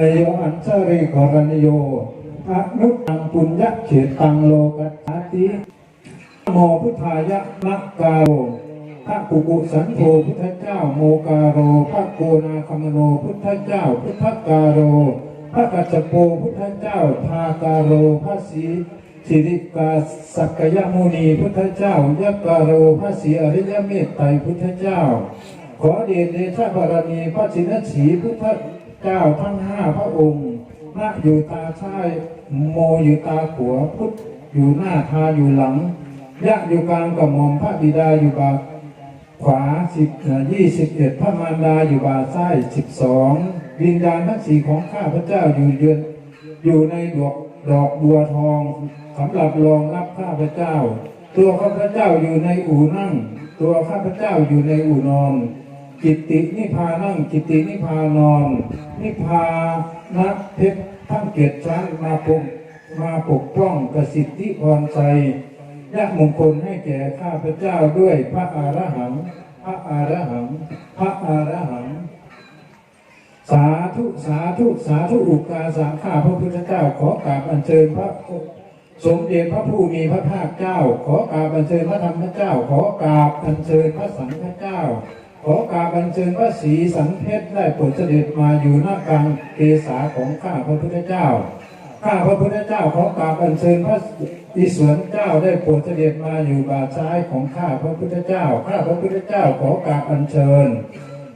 อโยอัญชริกรณโยอนุตังปุญญเขตังโลกัสสาติโมพุทธายะนักกาโรพระกุกุสันโธพุทธเจ้าโมกาโรพระโกนาคมโนพุทธเจ้า พุทธกาโร พระกัจจโปพุทธเจ้าทากาโรพระศรีสิริกาสักยมุนีพุทธเจ้ายะกาโรพระศรีอริยเมตไตรพุทธเจ้า ขอเดชเดชะบารมีพระชินสีพุทธ เจ้าทั้งห้าพระองค์ณอยู่ตาซ้ายโมอยู่ตาขวาพุทธอยู่หน้าทาอยู่หลังยะอยู่กลางกับหม่อมพระบิดาอยู่บาขวาสิบยี่สิบเอ็ดพระมารดาอยู่บาซ้ายสิบสองวิญญาณทั้งสี่ของข้าพระเจ้าอยู่เยือนอยู่ในดอกดอกบัวทองสำหรับรองรับข้าพระเจ้า ตัวข้าพระเจ้าอยู่ในอู่นั่ง ตัวข้าพระเจ้าอยู่ในอู่นอน กิตตินิพพานั่งกิตตินิพพานอน นิพพานะเพชรทั้งเกียรติชั้นมาปกมาปกป้องกสิทธิพรใจยะมงคลให้แก่ข้าพเจ้าด้วยพระอารหัง พระอารหัง พระอารหัง สาธุสาธุสาธุอุกาสาข้าพระพุทธเจ้าขอกราบอัญเชิญพระสมเด็จพระผู้มีพระภาคเจ้า ขอกราบอัญเชิญพระธรรมเจ้า ขอกราบอัญเชิญพระสังฆเจ้า ขอกราบอัญเชิญพระศรีสันเพชรได้โปรดเสด็จมาอยู่หน้ากลางเกศาของข้าพระพุทธเจ้า ข้าพระพุทธเจ้าขอกราบอัญเชิญพระอิศวรเจ้าได้โปรดเสด็จมาอยู่บาซ้ายของข้าพระพุทธเจ้า ข้าพระพุทธเจ้าขอกราบอัญเชิญ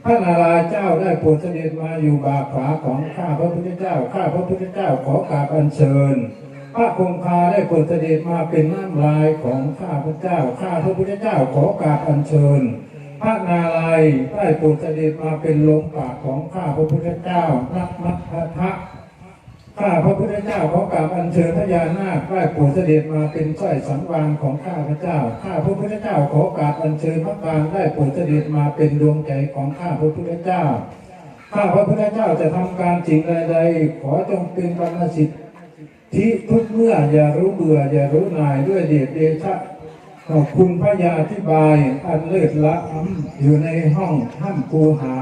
พระนารายเจ้าได้โปรดเสด็จมาอยู่บาขวาของข้าพระพุทธเจ้า ข้าพระพุทธเจ้าขอกราบอัญเชิญพระคงคาได้โปรดเสด็จมาเป็นน้ำลายของข้าพระเจ้า ข้าพระพุทธเจ้าขอกราบอัญเชิญ พระนารายณ์ได้ปรดเสด็จมาเป็นลมปากของข้าพระพุทธเจ้านักมัทธะข้าพระพุทธเจ้าขอกราบอัญเชิญพญานาคได้ปรดเสด็จมาเป็นสร้อยสังวานของข้าพระเจ้า ข้าพระพุทธเจ้าขอกราบอัญเชิญพระการได้ปรดเสด็จมาเป็นดวงใจของข้าพระพุทธเจ้า ข้าพระพุทธเจ้าจะทำการสิ่งใดๆขอจงเป็นกรรมสิทธิที่ทุกเมื่ออย่ารู้เบื่ออย่ารู้นายด้วยเดชเดชะ ขอบคุณพระยาอธิบายอันเลิศละล้ำอยู่ในห้องถ้ำปูหา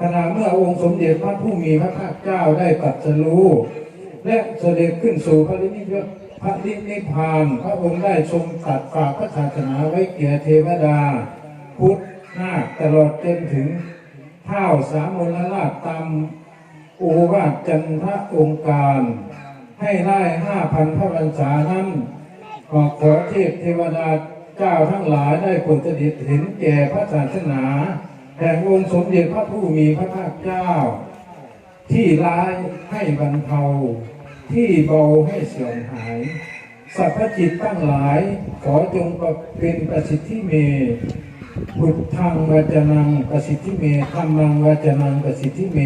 ขณะเมื่อองค์สมเด็จพระผู้มีพระภาคเจ้าได้ตรัสรู้และเสด็จขึ้นสู่พระนิพพานพระนิพพาน พระองค์ได้ทรงตรัดฝากพระศาสนาไว้แก่เทวดา พุทธนาคตลอดจนถึงเท้าสามมลราชตามโอวาทจันทะองค์การ ให้ได้ห้าพันพระพรรษานั้นขอขอเทพเทวดา เจ้าทั้งหลายได้โปรดเสด็จเห็นแก่พระศาสนาแห่งองค์สมเด็จพระผู้มีพระภาคเจ้า ที่ร้ายให้บรรเทา ที่เบาให้เสื่อมหายสัพพจิตตั้งหลายขอจงเป็นประสิทธิเมพุทธังวจนังประสิทธิเมธรรมังวจนังประสิทธิเม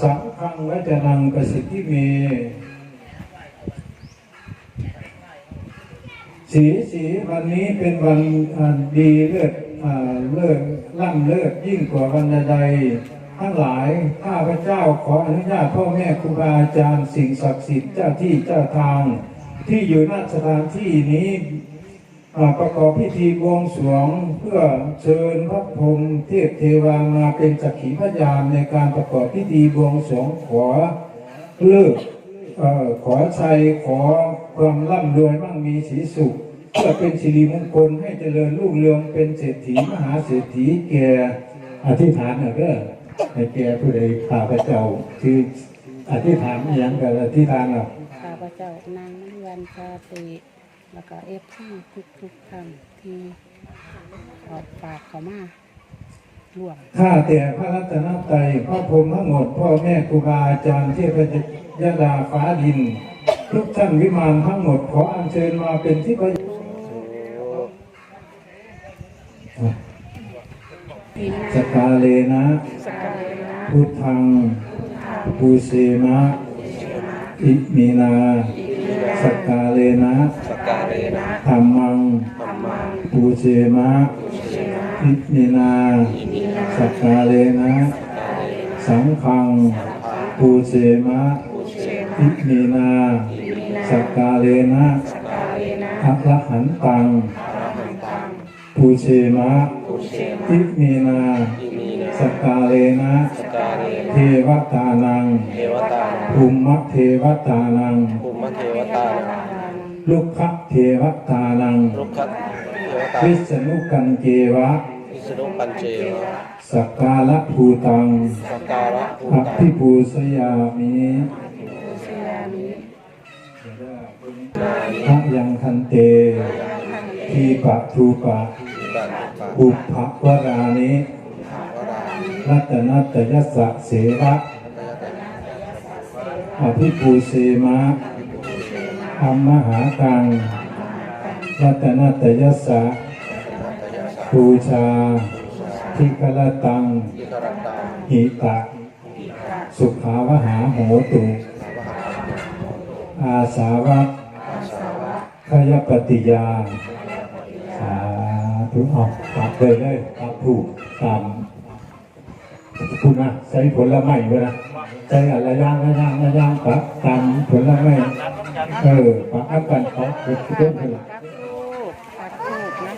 สังฆังวจนังประสิทธิเม สีสีวันนี้เป็นวันดีเลิศเลิศล่ำเลิศยิ่งกว่าวันใดทั้งหลายข้าพเจ้าขออนุญาตพ่อแม่ครูบาอาจารย์สิ่งศักดิ์สิทธิ์เจ้าที่เจ้าทาง ที่อยู่ณสถานที่นี้ประกอบพิธีบวงสรวงเพื่อเชิญพระพรหมเทพเทวามาเป็นสักขีพยานในการประกอบพิธีบวงสรวงขอเลิกเอ่อขอชัยขอ ความร่ำรวยมั่งมีสีสุขเพื่อเป็นสิริมงคลให้เจริญรุ่งเรืองเป็นเศรษฐีมหาเศรษฐีแก่อธิษฐานนะเด้อให้แก่ผู้ใดข้าพเจ้าคืออธิษฐานอหย่างกับอธิษฐานอะข้าพเจ้านางมณีวันชาตรีแล้วก็เอฟที่ทุกทุกๆท่านที่ออกปากเขามาร่วมข้าแต่พระรัตนตรัยพระพรหมทั้งหมดพ่อแม่ครูบาอาจารย์เทพยดาฟ้าดิน ทุกท่านวิมานทั้งหมดขออัญเชิญมาเป็นที่ประโยชน์สกาเลนะพุทธังปูเสนะอิมินาสกาเลนะสกกาเลนะธรรมังปูเสนะอิมินาสกาเลนะสังฆังปูเสนะอิมินา สกกาเลนะอะระหันตังปูเสนะอิมินาสกกาเลนะสกกาเลนเทวตานังเทวตาภูมิเทวตานังภูมิเทวตาลุกขเทวตานังลุกขเทวตาวิษณุกันเจวะวิสนุปัญเจวะสักกาละภูตังสักการะภูอตังภิปูสยามิ เสียนี้ พระยังคันเต ทีปะทูปะตันปะอุปภวรานิรัตนัตยัสสะเสระอภิปูเสมะธรรมหากังรัตนัตยัสสะปูชาทิคลตังอิกรัตตาหิตะ สุขาวหาโหตุ อาสาวะ ขยปฏิยา สาธุเอาปักเลยเลยปักถูกตามคุณนะใช้ผลไม้เวลาใช้อะไรย่างอะไรย่างอะไรย่างปักตามผลไม้เออปักอันกันปักเป็นเรื่องอะไรปักทูบปักทูบน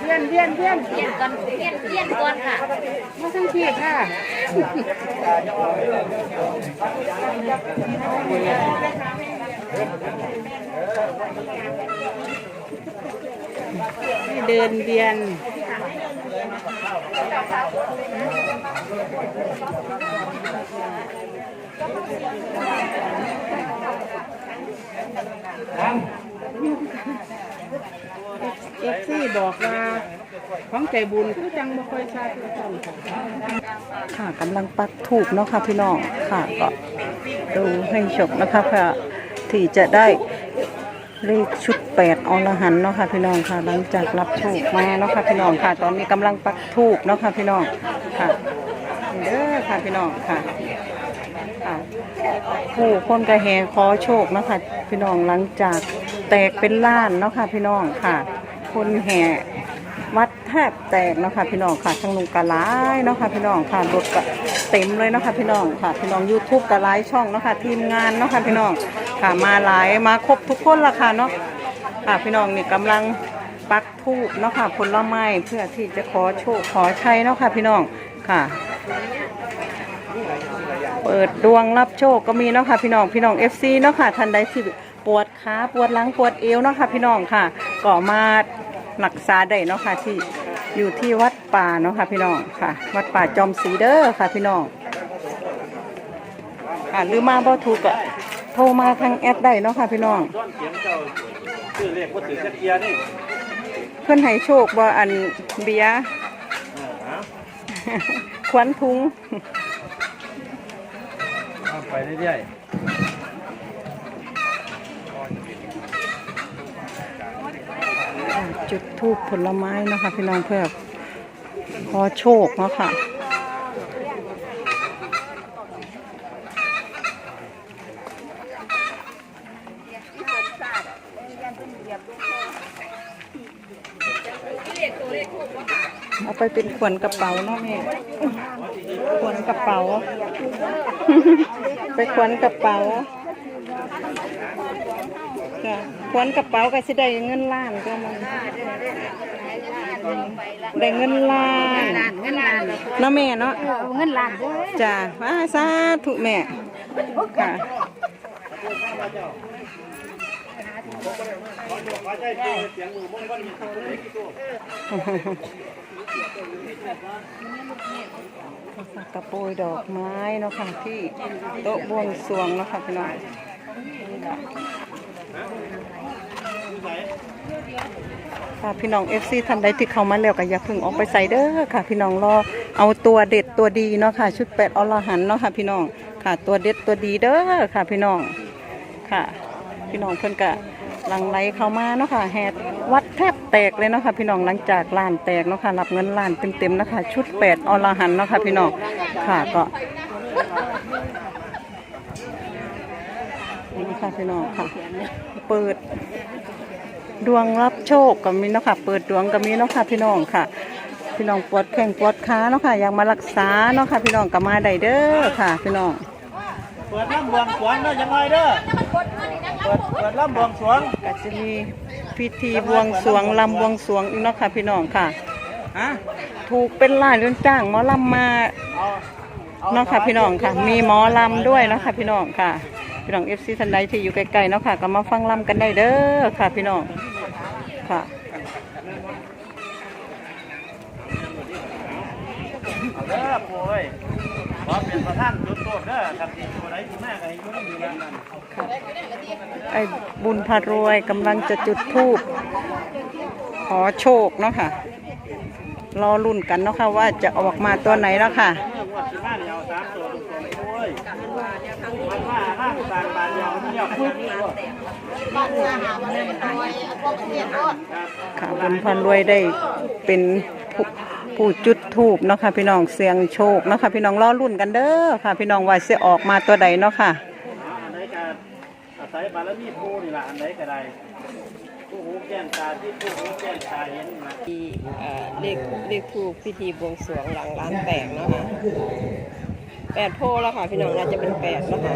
เวียนเวียนเวียนเลี่ยนก่อนเลี่ยนเลี่ยนก่อนค่ะมาทั้งที่ค่ะ เดินเวียนเอฟซีบอกว่าของใจบุญก็จังบ่ค่อยชาติละกันค่ะค่ะกำลังปักถูกเนาะค่ะพี่น้องค่ะก็ดูให้ชมนะคะเพื่อ ที่จะได้เลขชุดแปดอรหันเนาะค่ะพี่น้องค่ะ หลังจากรับโชคมาเนาะค่ะพี่น้องค่ะ ตอนนี้กำลังปักถูกเนาะค่ะพี่น้องค่ะเด้อค่ะพี่น้องค่ะผู้คนกระแหงขอโชคเนาะคะพี่น้องหลังจากแตกเป็นล้านเนาะค่ะพี่น้องค่ะ คนแห่วัดแทบแตกเนาะค่ะพี่น้องค่ะทั้งลุงกะหลเนาะค่ะพี่น้องค่ะรถก็เต็มเลยเนาะค่ะพี่น้องค่ะ พี่น้องยูทูบกะหลช่องเนาะค่ะทีมงานเนาะค่ะพี่น้อง ค่ะมาหลายมาครบทุกคนละค่ะเนาะค่ะพี่น้องนี่กำลังปักทูบเนาะค่ะผลไม้เพื่อที่จะขอโชคขอชัยเนาะค่ะพี่น้องค่ะ เปิดดวงรับโชคก็มีเนาะค่ะพี่น้องพี่น้อง FC เนาะค่ะท่านใดที่ปวดขาปวดหลังปวดเอวเนาะค่ะพี่น้องค่ะก็มารักษาได้เนาะค่ะที่อยู่ที่วัดป่าเนาะค่ะพี่น้องค่ะ วัดป่าจอมศรีเด้อค่ะพี่น้องค่ะหรือมาบ่ถูกก็โทรมาทางแอดได้เนาะค่ะพี่น้องต้นเสียงเจ้าชื่อเรียกว่าถือเกียร์นี่เพื่อนให้โชคบ่อันเบียร์ควันทุงไปเรื่อยจุดทูบผลไม้เนาะคะพี่น้องเพื่อขอโชคเนาะค่ะ เอาไปเป็นขวนกระเป๋าเนาะแม่ขวนกระเป๋า ไปขวนกระเป๋าค่ะขวนกระเป๋าก็สิได้เงินล้านก็มันได้เงินล้านเงินล้านเนาะแม่เนาะเงินล้านเด้อจ้าว้าสาธุแม่ค่ะ กระโปรงดอกไม้เนาะค่ะที่โต๊ะบวงสรวงเนาะค่ะพี่น้องค่ะพี่น้อง FC ท่านใดที่เข้ามาแล้วก็อย่าเพิ่งออกไปใส่เด้อค่ะ พี่น้องรอเอาตัวเด็ดตัวดีเนาะค่ะ ชุดแปดอรหันเนาะค่ะ พี่น้องค่ะ ตัวเด็ดตัวดีเด้อค่ะ พี่น้องค่ะ พี่น้องเพิ่นก็ หลังไหลเข้ามาเนาะค่ะแฮดวัดแทบแตกเลยเนาะค่ะพี่น้องหลังจากล้านแตกเนาะค่ะรับเงินล้านเต็มๆนะคะชุดแปดอรหันเนาะค่ะพี่น้องค่ะก็นี่ค่ะพี่น้องค่ะ เปิดดวงรับโชคก็มีเนาะค่ะ เปิดดวงก็มีเนาะค่ะพี่น้องค่ะ พี่น้องปวดแข้งปวดขาเนาะค่ะอยากมารักษาเนาะค่ะ พี่น้องก็มาได้เด้อค่ะ พี่น้อง เปิดลำบวงสรวงเด้อยังไงเด้อ ปิดเปิดลำบวงสรวงก็จะมีพิธีบวงสรวงลำบวงสรวงอีกเนาะค่ะพี่น้องค่ะ ฮะถูกเป็นหลายเรื่องจ้างหมอลำมาเนาะค่ะพี่น้องค่ะ มีหมอลำด้วยเนาะค่ะพี่น้องค่ะ พี่น้องเอฟซีทันใดที่อยู่ไกลๆเนาะค่ะก็มาฟังลำกันได้เด้อค่ะพี่น้องค่ะเอาเด้อโอ้ยขอเป็นประธานจุด โทษเด้อครับที่ตัวไหนที่มากไอ้ยุ่งอยู่นั่นนั่นไอ้บุญพารวยกำลังจะจุดธูปขอโชคเนาะค่ะ รอรุ่นกันเนาะค่ะว่าจะออกมาตัวไหนเนาะค่ะเมื่อวันที่มาเนี่ยเอาสามตัวตรงๆโอ้ยมันว่าห้างต่างบานยาวมันยาวขนาดนี้ก็ค่ะบุญพารวยได้เป็น ผู้ผู้จุดทูบเนาะค่ะพี่น้องเสียงโชคเนาะค่ะพี่น้องรอรุ่นกันเด้อค่ะ พี่น้องว่าจะออกมาตัวใดเนาะค่ะอันไหนก็อาศัยบารมีผู้นี่ล่ะอันไหนก็ได้ผู้หูแก้มตาที่ผู้หูแก้มตาเห็นนะที่เอ่อเลขเลขถูกพิธีบวงสรวงหลังร้านแตกเนาะค่ะแปดโพแล้วค่ะ พี่น้องน่าจะเป็นแปดแล้วค่ะ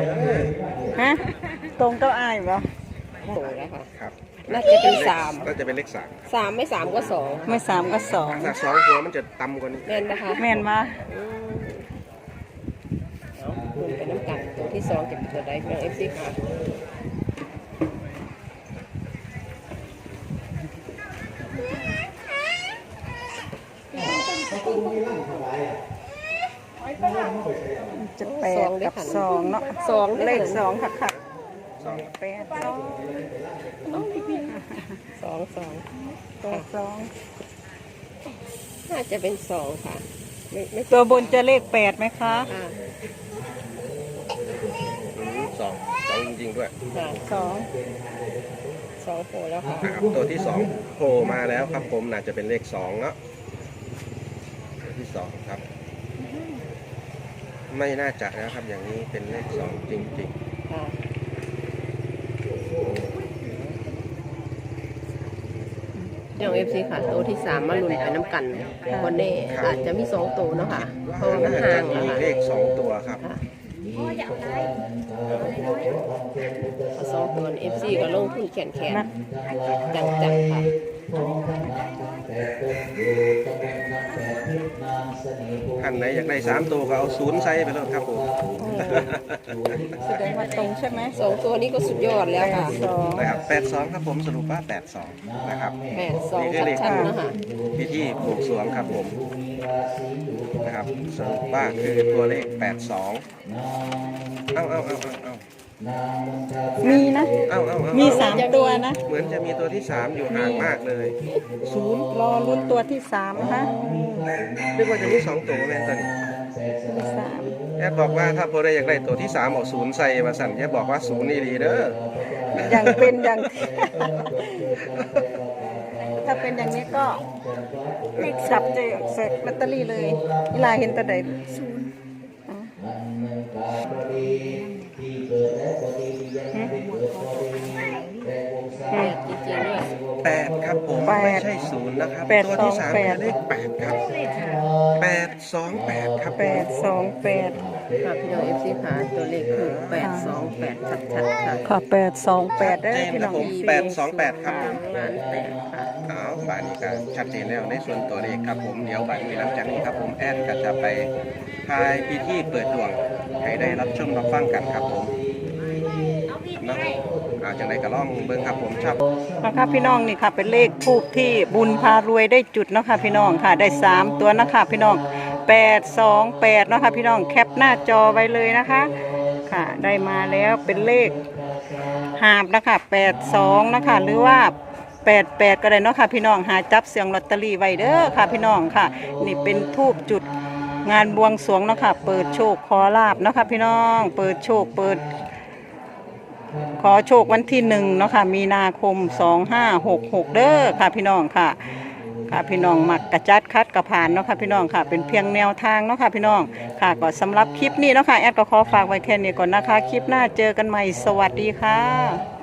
ฮะตรงกับอ้ายบ่โตแล้วค่ะครับ น่าจะเป็นสามน่าจะเป็นเลขสามสามไม่สามก็สองไม่สามก็สองถ้าสองหัวมันจะต่ำกว่านี้แม่นนะคะแม่นมาอืมเอาลุ้นไปน้ำกันตัวที่สองจะเป็นตัวใดพี่น้องเอฟซีค่ะจะแปดกับสองเนาะสองเลขสองค่ะค่ะ สองแปดสองสองสองแปดสองน่าจะเป็นสองค่ะไม่ไม่ตัวบนจะเลขแปดไหมคะค่ะอืมสองสองจริงๆด้วยค่ะสองสองโพแล้วค่ะนะครับตัวที่สองโผล่มาแล้วครับผมน่าจะเป็นเลขสองเนาะตัวที่สองครับ ไม่น่าจะนะครับอย่างนี้เป็นเลขสองจริง ค่ะ เดี๋ยวเอฟซีค่ะ โตวที่สามมาลุ้นไปน้ำกันวันนี้อาจจะมีสองโตวเนาะค่ะๆเพราะว่ามันน่าห่าจะงมีแล้วค่ะ เลขสองตัวครับ ค่ะเอา สองตัวเอฟซีก็ลงทุนแขนแขนจังจังๆค่ะท่านไหนอยากได้สามตัวก็เอาศูนย์ใส่ไปเลยครับผมแสดงว่าตรงใช่ไหมสองตัวนี้ก็สุดยอดแล้วค่ะสองนะครับแปดสองครับผมสรุปว่าแปดสองนะครับแปดสองนี่คือเลขชัดๆนะคะพิธีบวงสรวงครับผมนะครับสรุปว่าคือตัวเลข82เอาเอาเอาเอาเอา มีนะ เอาเอาเอามีสามตัวนะเหมือนจะมีตัวที่3อยู่ห่างมากเลยศูนย์รอรุ่นตัวที่สามนะคะนึกว่าจะมี2ตัวแม่นตัวนี้ที่สามแอดบอกว่าถ้าพอได้อยากได้ตัวที่3เอาศูนย์ใส่มาสั่นแอดบอกว่าศูนย์นี่ดีเด้ออย่างเป็นอย่าง ถ้าเป็นอย่างนี้ก็เลขสับจะเสร็จลอตเตอรี่เลยเวลาเห็นแตะใดศูนย์ แปดจริงๆด้วย8ครับผมแปดไม่ใช่ศูนย์นะครับแปดตัวที่สอง3แปคืดอเลข8ครับ8 2 8ครับแปดสองแปดค่ะพี่น้องเอฟซีค่ะตัวเลขคือแปดสองแปดชัดๆค่ะค่ะแปดสองแปดได้เจนพี่คน้รัอบงผมอีก828ครับผมร้านแตกค่ะ เอาบาทนี้ก็ชัดเจนแล้วในส่วนตัวเลขครับผมเดี๋ยวบาทนี้หลังจากนี้ครับผมแอดก็จะไปทายพิธีเปิดดวงให้ได้รับชมรับฟังกันครับผม เนาะอาจังไดก็ล่องเบิ่งครับผมชอบนะคะพี่น้องนี่ค่ะเป็นเลขทูบที่บุญพารวยได้จุดเนาะคะพี่น้องค่ะได้สามตัวนะคะพี่น้องแปดสองแปดเนาะคะพี่น้องแคปหน้าจอไว้เลยนะคะค่ะ ได้มาแล้วเป็นเลขหาบนะคะแปดสองนะคะหรือว่าแปดแปดก็ได้เนาะค่ะพี่น้องหาจับเสียงลอตเตอรี่ไว้เด้อค่ะพี่น้องค่ะ นี่เป็นทูบจุดงานบวงสรวงเนาะค่ะเปิดโชคขอลาบเนาะค่ะพี่น้อง เปิดโชคเปิด ขอโชควันที่หนึ่งเนาะค่ะ มีนาคมสองห้าหกหกเด้อค่ะพี่น้องค่ะ ค่ะพี่น้องมักกระจัดคัดกระผ่านเนาะค่ะพี่น้องค่ะ เป็นเพียงแนวทางเนาะค่ะพี่น้องค่ะก็สำหรับคลิปนี้เนาะค่ะแอดก็ขอฝากไว้แค่นี้ก่อนนะคะ คลิปหน้าเจอกันใหม่สวัสดีค่ะ